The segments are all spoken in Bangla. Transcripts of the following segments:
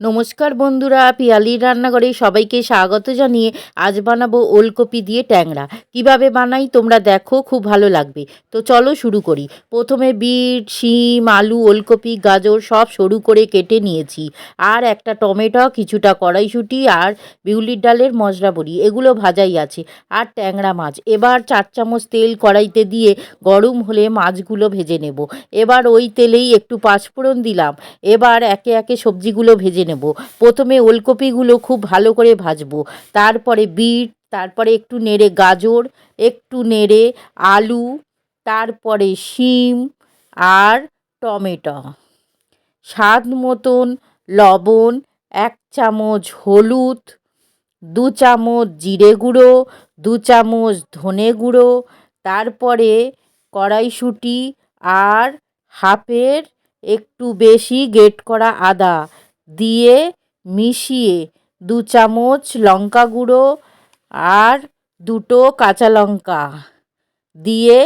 নমস্কার বন্ধুরা, পিয়ালির রান্নাঘরে সবাইকে স্বাগত জানিয়ে আজ বানাবো ওলকপি দিয়ে ট্যাংরা। কীভাবে বানাই তোমরা দেখো, খুব ভালো লাগবে। তো চলো শুরু করি। প্রথমে বিট, শিম, আলু, ওলকপি, গাজর সব সরু করে কেটে নিয়েছি। আর একটা টমেটো, কিছুটা কড়াইশুঁটি আর বিউলির ডালের মশলা বড়ি, এগুলো ভাজাই আছে। আর ট্যাংরা মাছ, এবার চার চামচ তেল কড়াইতে দিয়ে গরম হলে মাছগুলো ভেজে নেব। এবার ওই তেলেই একটু পাঁচফোড়ন দিলাম। এবার একে একে সবজিগুলো ভেজে নেব। প্রথমে ওলকপিগুলো খুব ভালো করে ভাজবো। তারপরে বিট, তারপরে একটু নেড়ে গাজর, একটু নেড়ে আলু, তারপরে শিম আর টমেটো। স্বাদ মতন লবণ, এক চামচ হলুদ, দু চামচ জিরে গুঁড়ো, দু চামচ ধনে গুঁড়ো, তারপরে কড়াইশুঁটি আর হাফের একটু বেশি গ্রেট করা আদা। দিয়ে মিশিয়ে দু চামচ লঙ্কা গুঁড়ো আর দুটো কাঁচা লঙ্কা দিয়ে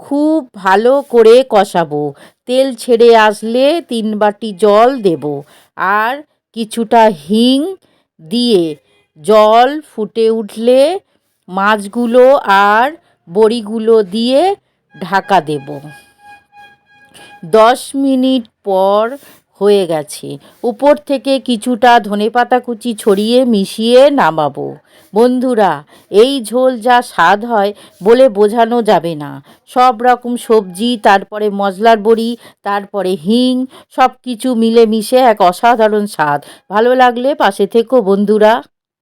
খুব ভালো করে কষাবো। তেল ছেড়ে আসলে তিন বাটি জল দেব আর কিছুটা হিং দিয়ে জল ফুটে উঠলে মাছগুলো আর বড়িগুলো দিয়ে ঢাকা দেব। দশ মিনিট পর হয়ে গেছে। উপর থেকে কিছুটা ধনেপাতা কুচি ছড়িয়ে মিশিয়ে নামাবো। বন্ধুরা, এই ঝোল যা স্বাদ হয় বলে বোঝানো যাবে না। সব রকম সবজি, তারপরে মশলার বড়ি, তারপরে হিং সব কিছু মিলেমিশে এক অসাধারণ স্বাদ। ভালো লাগলে পাশে থেকো বন্ধুরা।